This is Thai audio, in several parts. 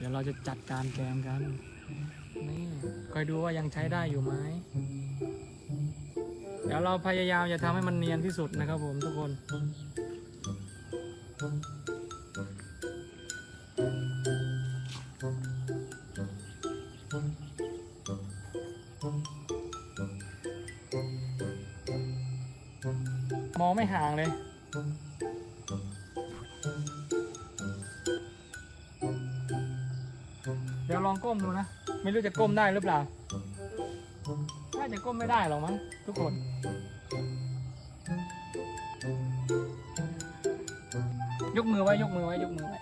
เดี๋ยวเราจะจัดการแกงกัน นี่คอยดูว่ายังใช้ได้อยู่ไหม เดี๋ยวเราพยายามจะทำให้มันเนียนที่สุดนะครับผมทุกคน มองไม่ห่างเลย ยวลองก้มดูนะ ไม่รู้จะก้มได้หรือเปล่า น่าจะก้มไม่ได้หรอกมั้งทุกคน ยกมือไว้ยกมือไว้ยกมือไว้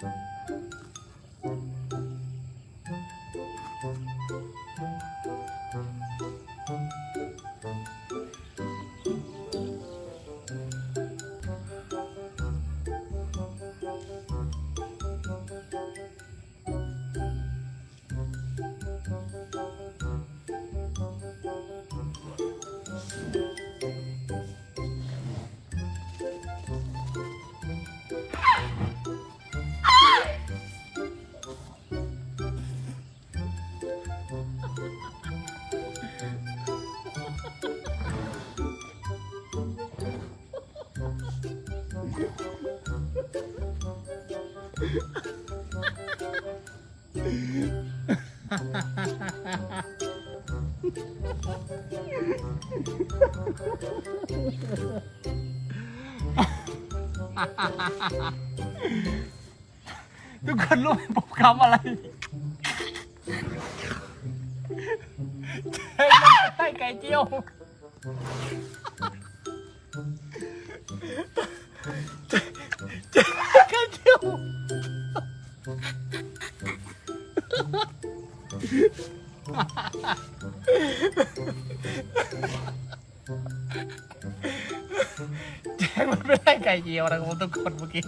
ทุกคนรู้ไหมผมคำอะไรใช่ไก่เจียวไก่ แจ้งมันไม่ได้ไก่เจียวนะครับทุกคนเมื่อกี้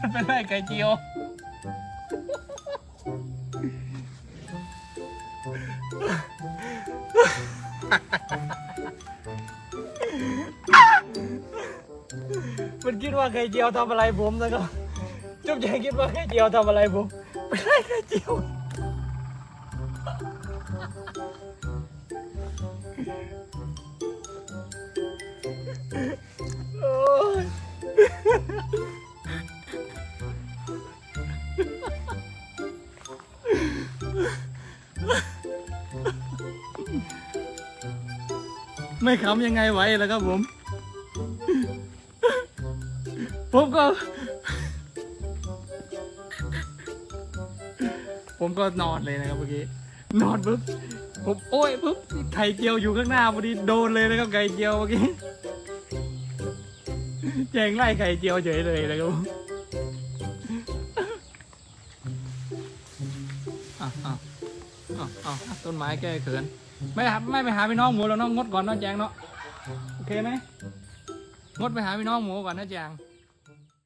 มันเป็นไรไก่เจียว มันคิดว่าไข่เจียวทำอะไรผมนะครับจุ๊บแจงคิดว่าไข่เจียวทำอะไรผมไม่ใช่ไข่เจียว ไม่ขำยังไงไหวแล้วครับผม ผมก็ ผมก็นอนเลยนะครับเมื่อกี้ นอนปุ๊บ ผมโอ้ยปุ๊บ ไข่เจียวอยู่ข้างหน้าพอดีโดนเลยนะครับไข่เจียวเมื่อกี้แจงไล่ไข่เจียวเฉยเลยนะครับผมอะอะอะอะต้นไม้แก้เขิน ไม่หาไม่ไปหาพี่น้องหมูแล้วน้องงดก่อนเน้องแจงเนาะโอเคไหมงดไปหาพี่น้องหมูก่อนนะแจง